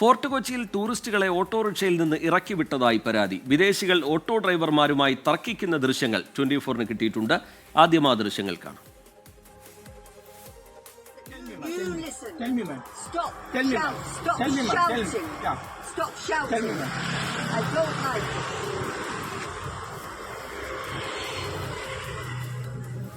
Fort കൊച്ചിയിൽ ടൂറിസ്റ്റുകളെ ഓട്ടോറിക്ഷയിൽ നിന്ന് ഇറക്കി വിട്ടതായി പരാതി വിദേശികൾ ഓട്ടോ ഡ്രൈവർമാരുമായി തർക്കിക്കുന്ന ദൃശ്യങ്ങൾ ട്വന്റി ഫോറിന് കിട്ടിയിട്ടുണ്ട് ആദ്യം ദൃശ്യങ്ങൾ കാണാം Tell me, man. Stop. Tell me. Stop. Tell me. Stop shouting. I don't like it.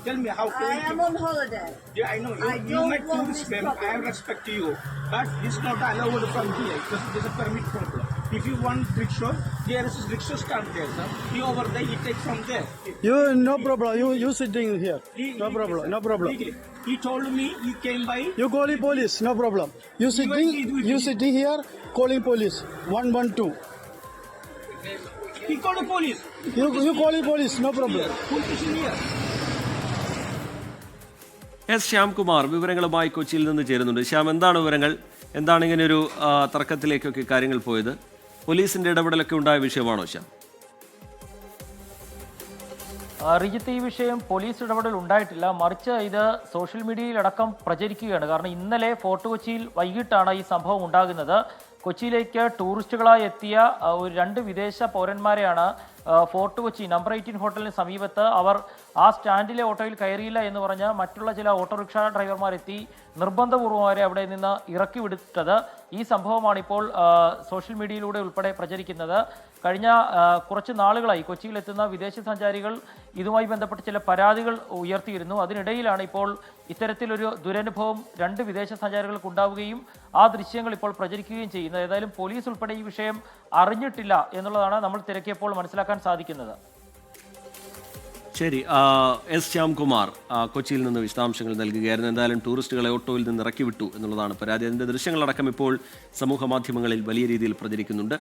Tell me how can I you am on holiday. Yeah, I know. You, I you don't make want tourist this ma'am. I have respect to you. But it's not allowed from here because there's a permit problem. If you want rickshaw, there is rickshaw stand there, sir. You over there, you take from there. You no problem. You you sitting here. He- No he- problem. No problem. Legally. He told me he came by. You calling police. No problem. You sitting. he- he- You sitting here. Calling police. One one two. He called the police. You you calling police. No problem. Police station here. S Shyamkumar വിവരങ്ങളുമായി കൊച്ചിയിൽ നിന്ന് ചേരുന്നുണ്ട്. ശ്യാം എന്താണ് വിവരങ്ങൾ? എന്താണ് ഇങ്ങനെ ഒരു തർക്കത്തിലേക്കൊക്കെ കാര്യങ്ങൾ പോയത്? പോലീസിന്റെ ഇടപെടലൊക്കെ ഉണ്ടായ വിഷയമാണോ ശ്യാം? റിജിത്ത് ഈ വിഷയം പോലീസ് ഇടപെടൽ ഉണ്ടായിട്ടില്ല. മറിച്ച് ഇത് സോഷ്യൽ മീഡിയയിലടക്കം പ്രചരിക്കുകയാണ്. കാരണം ഇന്നലെ ഫോർട്ട് കൊച്ചിയിൽ വൈകിട്ടാണ് ഈ സംഭവം ഉണ്ടാകുന്നത്. കൊച്ചിയിലേക്ക് ടൂറിസ്റ്റുകളായി എത്തിയ ഒരു രണ്ട് വിദേശ പൗരന്മാരെയാണ് ഫോർട്ട് കൊച്ചി നമ്പർ എയ്റ്റീൻ ഹോട്ടലിന് സമീപത്ത് അവർ ആ സ്റ്റാൻഡിലെ ഓട്ടോയിൽ കയറിയില്ല എന്ന് പറഞ്ഞ് മറ്റുള്ള ചില ഓട്ടോറിക്ഷ ഡ്രൈവർമാരെത്തി നിർബന്ധപൂർവം അവരെ അവിടെ നിന്ന് ഇറക്കി വിടുത്തത് ഈ സംഭവമാണ് ഇപ്പോൾ സോഷ്യൽ മീഡിയയിലൂടെ ഉൾപ്പെടെ പ്രചരിക്കുന്നത്. കഴിഞ്ഞ കുറച്ച് നാളുകളായി കൊച്ചിയിലെത്തുന്ന വിദേശ സഞ്ചാരികൾ ഇതുമായി ബന്ധപ്പെട്ട് ചില പരാതികൾ ഉയർത്തിയിരുന്നു. അതിനിടയിലാണ് ഇപ്പോൾ ഇത്തരത്തിലൊരു ദുരനുഭവം രണ്ട് വിദേശ സഞ്ചാരികൾക്ക് ഉണ്ടാവുകയും ആ ദൃശ്യങ്ങൾ ഇപ്പോൾ പ്രചരിക്കുകയും ചെയ്യുന്നത്. ഏതായാലും പോലീസ് ഉൾപ്പെടെ ഈ വിഷയം അറിഞ്ഞിട്ടില്ല എന്നുള്ളതാണ് നമ്മൾ തിരക്കിയപ്പോൾ മനസ്സിലാക്കാൻ സാധിക്കുന്നത്. ശരി എസ് ശ്യാംകുമാർ കൊച്ചിയിൽ നിന്ന് വിശദാംശങ്ങൾ നൽകുകയായിരുന്നു. എന്തായാലും ടൂറിസ്റ്റുകളെ ഓട്ടോയിൽ നിന്ന് ഇറക്കി വിട്ടു എന്നുള്ളതാണ് പരാതി. അതിന്റെ ദൃശ്യങ്ങളടക്കം ഇപ്പോൾ സമൂഹ മാധ്യമങ്ങളിൽ വലിയ രീതിയിൽ പ്രചരിക്കുന്നുണ്ട്.